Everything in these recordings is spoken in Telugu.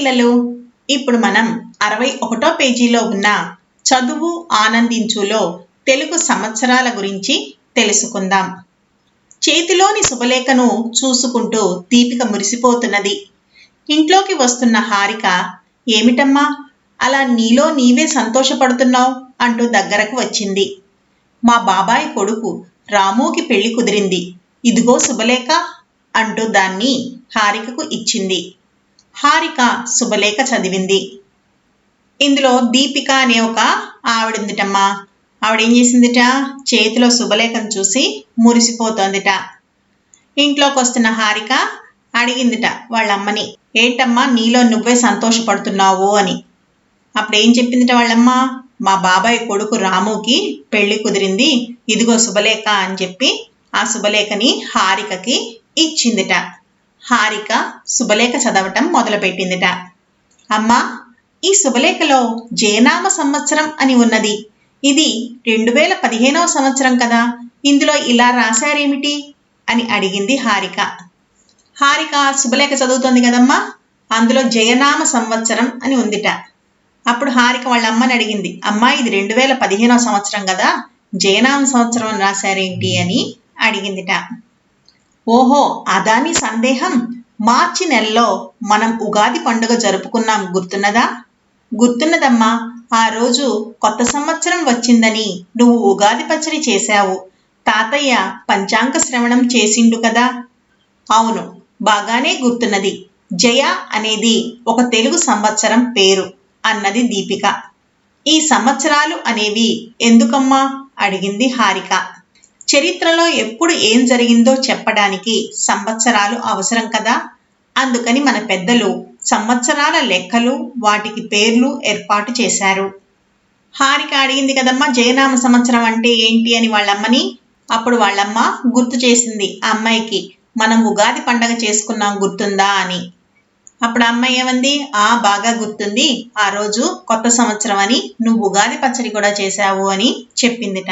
పిల్లలు ఇప్పుడు మనం అరవై ఒకటో పేజీలో ఉన్న చదువు ఆనందించులో తెలుగు సంవత్సరాల గురించి తెలుసుకుందాం. చేతిలోని శుభలేఖను చూసుకుంటూ దీపిక మురిసిపోతున్నది. ఇంట్లోకి వస్తున్న హారిక ఏమిటమ్మా అలా నీలో నీవే సంతోషపడుతున్నావు? అంటూ దగ్గరకు వచ్చింది. మా బాబాయ్ కొడుకు రాముకి పెళ్ళి కుదిరింది. ఇదిగో శుభలేఖ అంటూ దాన్ని హారికకు ఇచ్చింది. హారిక శుభలేఖ చదివింది. ఇందులో దీపిక అనే ఒక ఆవిడుందిటమ్మా. ఆవిడ ఏం చేసిందిట? చేతిలో శుభలేఖను చూసి మురిసిపోతోందిట. ఇంట్లోకి వస్తున్న హారిక అడిగిందిట వాళ్ళమ్మని. ఏంటమ్మా నీలో నువ్వే సంతోషపడుతున్నావు అని. అప్పుడు ఏం చెప్పిందిట వాళ్ళమ్మ? మా బాబాయ్ కొడుకు రాముకి పెళ్ళి కుదిరింది ఇదిగో శుభలేఖ అని చెప్పి ఆ శుభలేఖని హారికకి ఇచ్చిందిట. హారిక శుభలేఖ చదవటం మొదలుపెట్టిందిట. అమ్మా ఈ శుభలేఖలో జయనామ సంవత్సరం అని ఉన్నది. ఇది రెండు వేల పదిహేనవ సంవత్సరం కదా. ఇందులో ఇలా రాశారేమిటి? అని అడిగింది హారిక. హారిక శుభలేఖ చదువుతోంది కదమ్మా. అందులో జయనామ సంవత్సరం అని ఉందిట. అప్పుడు హారిక వాళ్ళ అమ్మని అడిగింది. అమ్మా ఇది రెండు వేల పదిహేనవ సంవత్సరం కదా. జయనామ సంవత్సరం రాశారేంటి అని అడిగిందిట. ఓహో అదాని సందేహం మార్చి నెలలో మనం ఉగాది పండుగ జరుపుకున్నాం గుర్తున్నదా? గుర్తున్నదమ్మా ఆ రోజు కొత్త సంవత్సరం వచ్చిందని నువ్వు ఉగాది పచ్చడి చేశావు. తాతయ్య పంచాంగ శ్రవణం చేసిండు కదా? అవును బాగానే గుర్తున్నది. జయ అనేది ఒక తెలుగు సంవత్సరం పేరు అన్నది దీపిక. ఈ సంవత్సరాలు అనేవి ఎందుకమ్మా? అడిగింది హారిక. చరిత్రలో ఎప్పుడు ఏం జరిగిందో చెప్పడానికి సంవత్సరాలు అవసరం కదా? అందుకని మన పెద్దలు సంవత్సరాల లెక్కలు వాటికి పేర్లు ఏర్పాటు చేశారు. హారిక అడిగింది కదమ్మా జయనామ సంవత్సరం అంటే ఏంటి అని వాళ్ళమ్మని? అప్పుడు వాళ్ళమ్మ గుర్తు చేసింది అమ్మాయికి మనం ఉగాది పండగ చేసుకున్నాం గుర్తుందా అని. అప్పుడు అమ్మాయి ఏమంది? ఆ బాగా గుర్తుంది ఆ రోజు కొత్త సంవత్సరం అని నువ్వు ఉగాది పచ్చడి కూడా చేశావు అని చెప్పిందిట.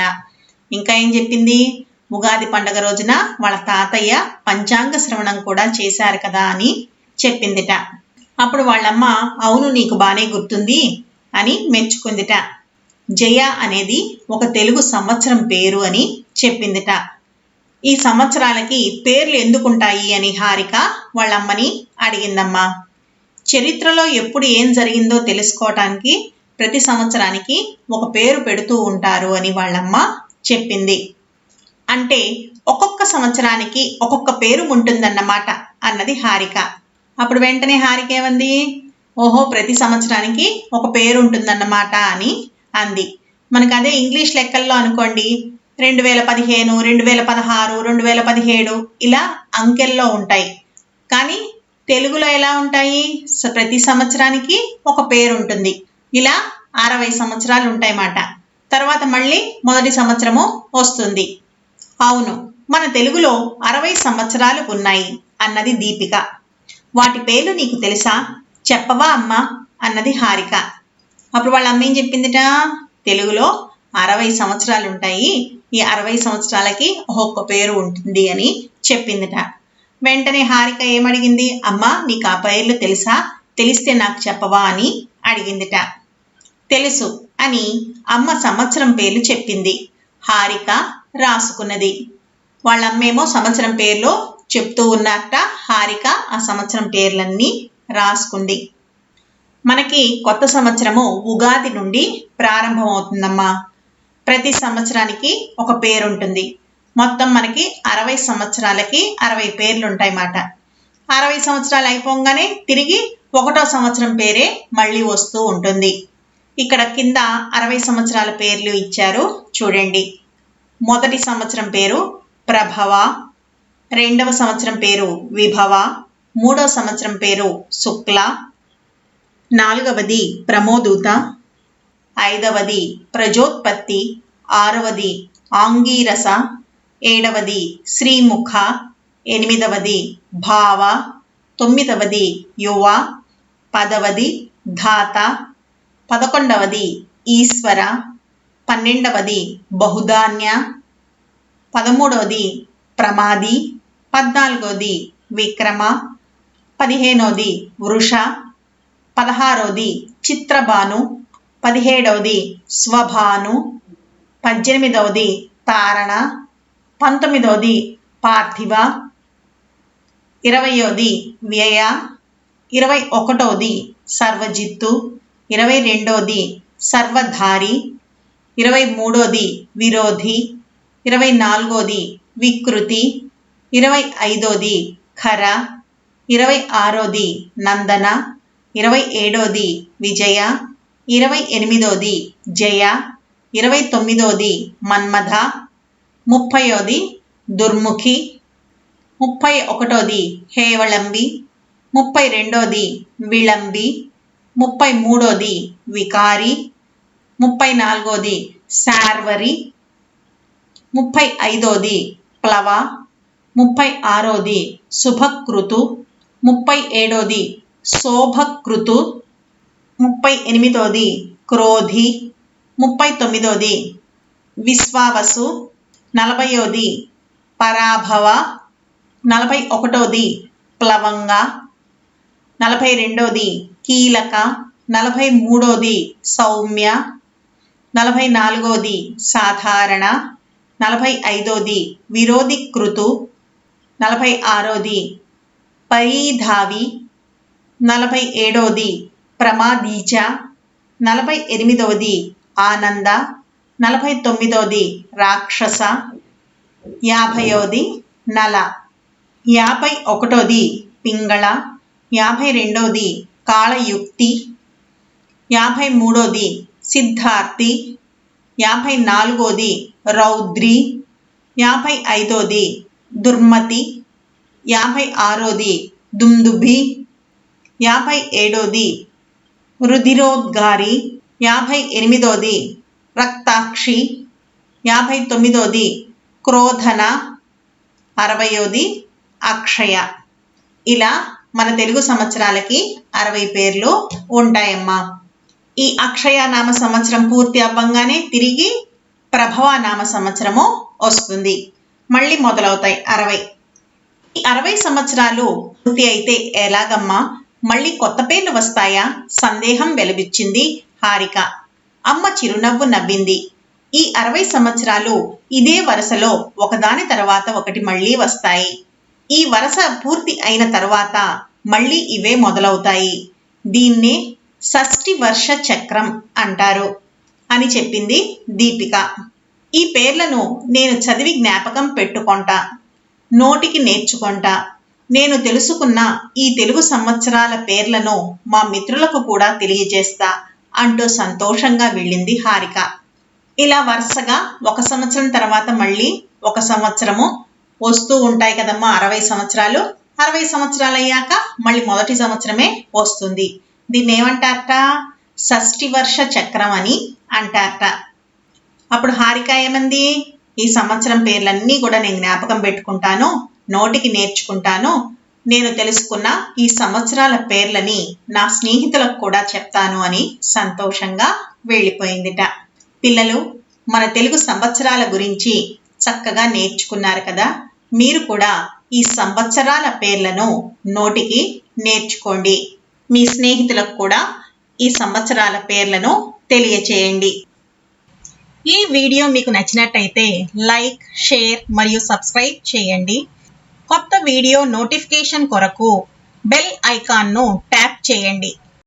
ఇంకా ఏం చెప్పింది? ఉగాది పండగ రోజున వాళ్ళ తాతయ్య పంచాంగ శ్రవణం కూడా చేశారు కదా అని చెప్పిందిట. అప్పుడు వాళ్ళమ్మ అవును నీకు బాగానే గుర్తుంది అని మెచ్చుకుందిట. జయ అనేది ఒక తెలుగు సంవత్సరం పేరు అని చెప్పిందిట. ఈ సంవత్సరాలకి పేర్లు ఎందుకుంటాయి అని హారిక వాళ్ళమ్మని అడిగిందమ్మా. చరిత్రలో ఎప్పుడు ఏం జరిగిందో తెలుసుకోవటానికి ప్రతి సంవత్సరానికి ఒక పేరు పెడుతూ ఉంటారు అని వాళ్ళమ్మ చెప్పింది. అంటే ఒక్కొక్క సంవత్సరానికి ఒక్కొక్క పేరు ఉంటుందన్నమాట అన్నది హారిక. అప్పుడు వెంటనే హారిక ఏమంది? ఓహో ప్రతి సంవత్సరానికి ఒక పేరు ఉంటుందన్నమాట అని అంది. మనకు అదే ఇంగ్లీష్ లెక్కల్లో అనుకోండి రెండు వేల పదిహేను రెండు వేల పదహారు రెండు వేల పదిహేడు ఇలా అంకెల్లో ఉంటాయి. కానీ తెలుగులో ఎలా ఉంటాయి? ప్రతి సంవత్సరానికి ఒక పేరు ఉంటుంది ఇలా అరవై సంవత్సరాలు ఉంటాయి మాట తర్వాత మళ్ళీ మొదటి సంవత్సరము వస్తుంది. అవును మన తెలుగులో అరవై సంవత్సరాలు ఉన్నాయి అన్నది దీపిక. వాటి పేర్లు నీకు తెలుసా? చెప్పవా అమ్మా? అన్నది హారిక. అప్పుడు వాళ్ళ అమ్మ ఏం చెప్పిందిట? తెలుగులో అరవై సంవత్సరాలు ఉంటాయి ఈ అరవై సంవత్సరాలకి ఒక్కొక్క పేరు ఉంటుంది అని చెప్పిందిట. వెంటనే హారిక ఏమడిగింది అమ్మా నీకు ఆ పేర్లు తెలుసా? తెలిస్తే నాకు చెప్పవా అని అడిగిందిట. తెలుసు అని అమ్మ సంవత్సరం పేర్లు చెప్పింది. హారిక రాసుకున్నది. వాళ్ళమ్మేమో సంవత్సరం పేర్లు చెప్తూ ఉన్నట్ట హారిక ఆ సంవత్సరం పేర్లన్నీ రాసుకుంది. మనకి కొత్త సంవత్సరము ఉగాది నుండి ప్రారంభమవుతుందమ్మా. ప్రతి సంవత్సరానికి ఒక పేరు ఉంటుంది మొత్తం మనకి అరవై సంవత్సరాలకి అరవై పేర్లు ఉంటాయి మాట అరవై సంవత్సరాలు అయిపోగానే తిరిగి ఒకటో సంవత్సరం పేరే మళ్ళీ వస్తూ ఉంటుంది. ఇక్కడ కింద అరవై సంవత్సరాల పేర్లు ఇచ్చారు. చూడండి. మొదటి సంవత్సరం పేరు ప్రభవ రెండవ సంవత్సరం పేరు విభవ మూడవ సంవత్సరం పేరు శుక్ల నాలుగవది ప్రమోదూత ఐదవది ప్రజోత్పత్తి ఆరవది ఆంగీరస ఏడవది శ్రీముఖ ఎనిమిదవది భావ తొమ్మిదవది యువ పదవది ధాత పదకొండవది ఈశ్వర పన్నెండవది బహుధాన్య పదమూడవది ప్రమాది పద్నాలుగవది విక్రమ పదిహేనవది వృష పదహారోది చిత్రభాను పదిహేడవది స్వభాను పద్దెనిమిదవది తారణ పంతొమ్మిదవది పార్థివ ఇరవయోది వ్యయ ఇరవై ఒకటవది సర్వజిత్తు ఇరవై రెండోది సర్వధారి ఇరవై మూడోది విరోధి ఇరవై నాలుగోది వికృతి ఇరవై ఐదోది ఖర ఇరవై ఆరోది నందన ఇరవై ఏడోది విజయ ఇరవై ఎనిమిదోది జయ ఇరవై తొమ్మిదోది మన్మథ ముప్పయోది దుర్ముఖి ముప్పై ఒకటోది హేవళంబి ముప్పై రెండోది విళంబి ముప్పై మూడోది వికారి ముప్పై నాలుగోది శార్వరి ముప్పై ఐదోది ప్లవ ముప్పై ఆరోది శుభకృతు ముప్పై ఏడోది శోభకృతు ముప్పై ఎనిమిదోది క్రోధి ముప్పై తొమ్మిదోది విశ్వావసు నలభయోది పరాభవ నలభై ఒకటోది ప్లవంగ నలభై రెండోది కీలక నలభై మూడోది సౌమ్య నలభై నాలుగోది సాధారణ నలభై ఐదోది విరోధికృతు నలభై ఆరోది పరీధావి నలభై ఏడోది ప్రమాదీచ నలభై ఎనిమిదవది ఆనంద నలభై తొమ్మిదోది రాక్షస యాభైవది నల యాభై ఒకటోది పింగళ యాభై రెండోది కాళయుక్తి యాభై మూడోది సిద్ధార్థి. యాభై నాలుగోది రౌద్రి. యాభై ఐదోది దుర్మతి. యాభై ఆరోది దుందుభి. యాభై ఏడోది రుధిరోద్గారి. యాభై ఎనిమిదోది రక్తాక్షి. యాభై తొమ్మిదోది క్రోధన. అరవయోది అక్షయ. ఇలా మన తెలుగు సంవత్సరాలకి అరవై పేర్లు ఉంటాయమ్మా. ఈ అక్షయ నామ సంవత్సరం పూర్తి అవ్వంగానే తిరిగి ప్రభవ నామ సంవత్సరము వస్తుంది. మళ్ళీ మొదలవుతాయి అరవై. ఈ అరవై సంవత్సరాలు పూర్తి అయితే ఎలాగమ్మా? మళ్ళీ కొత్త పేర్లు వస్తాయా? సందేహం వెలుబిచ్చింది హారిక. అమ్మ చిరునవ్వు నవ్వింది. ఈ అరవై సంవత్సరాలు ఇదే వరుసలో ఒకదాని తర్వాత ఒకటి మళ్ళీ వస్తాయి. ఈ వరుస పూర్తి అయిన తర్వాత మళ్ళీ ఇవే మొదలవుతాయి. దీన్నే షష్ఠి వర్ష చక్రం అంటారు అని చెప్పింది దీపిక. ఈ పేర్లను నేను చదివి జ్ఞాపకం పెట్టుకుంటా నోటికి నేర్చుకుంటా. నేను తెలుసుకున్న ఈ తెలుగు సంవత్సరాల పేర్లను మా మిత్రులకు కూడా తెలియజేస్తా అంటూ సంతోషంగా వెళ్ళింది హారిక. ఇలా వరుసగా ఒక సంవత్సరం తర్వాత మళ్ళీ ఒక సంవత్సరము వస్తూ ఉంటాయి కదమ్మా అరవై సంవత్సరాలు. అరవై సంవత్సరాలు అయ్యాక మళ్ళీ మొదటి సంవత్సరమే వస్తుంది. దీన్ని ఏమంటారట? షష్ఠి వర్ష చక్రం అని అంటారట. అప్పుడు హారిక ఏమంది? ఈ సంవత్సరం పేర్లన్నీ కూడా నేను జ్ఞాపకం పెట్టుకుంటాను నోటికి నేర్చుకుంటాను. నేను తెలుసుకున్న ఈ సంవత్సరాల పేర్లని నా స్నేహితులకు కూడా చెప్తాను అని సంతోషంగా వెళ్ళిపోయిందిట. పిల్లలు మన తెలుగు సంవత్సరాల గురించి చక్కగా నేర్చుకున్నారు కదా. మీరు కూడా ఈ సంవత్సరాల పేర్లను నోటికి నేర్చుకోండి. మీ స్నేహితులకు కూడా ఈ సంవత్సరాల పేర్లను తెలియచేయండి. ఈ వీడియో మీకు నచ్చినట్టయితే లైక్ షేర్ మరియు సబ్స్క్రైబ్ చేయండి. కొత్త వీడియో నోటిఫికేషన్ కొరకు బెల్ ఐకాన్ను ట్యాప్ చేయండి.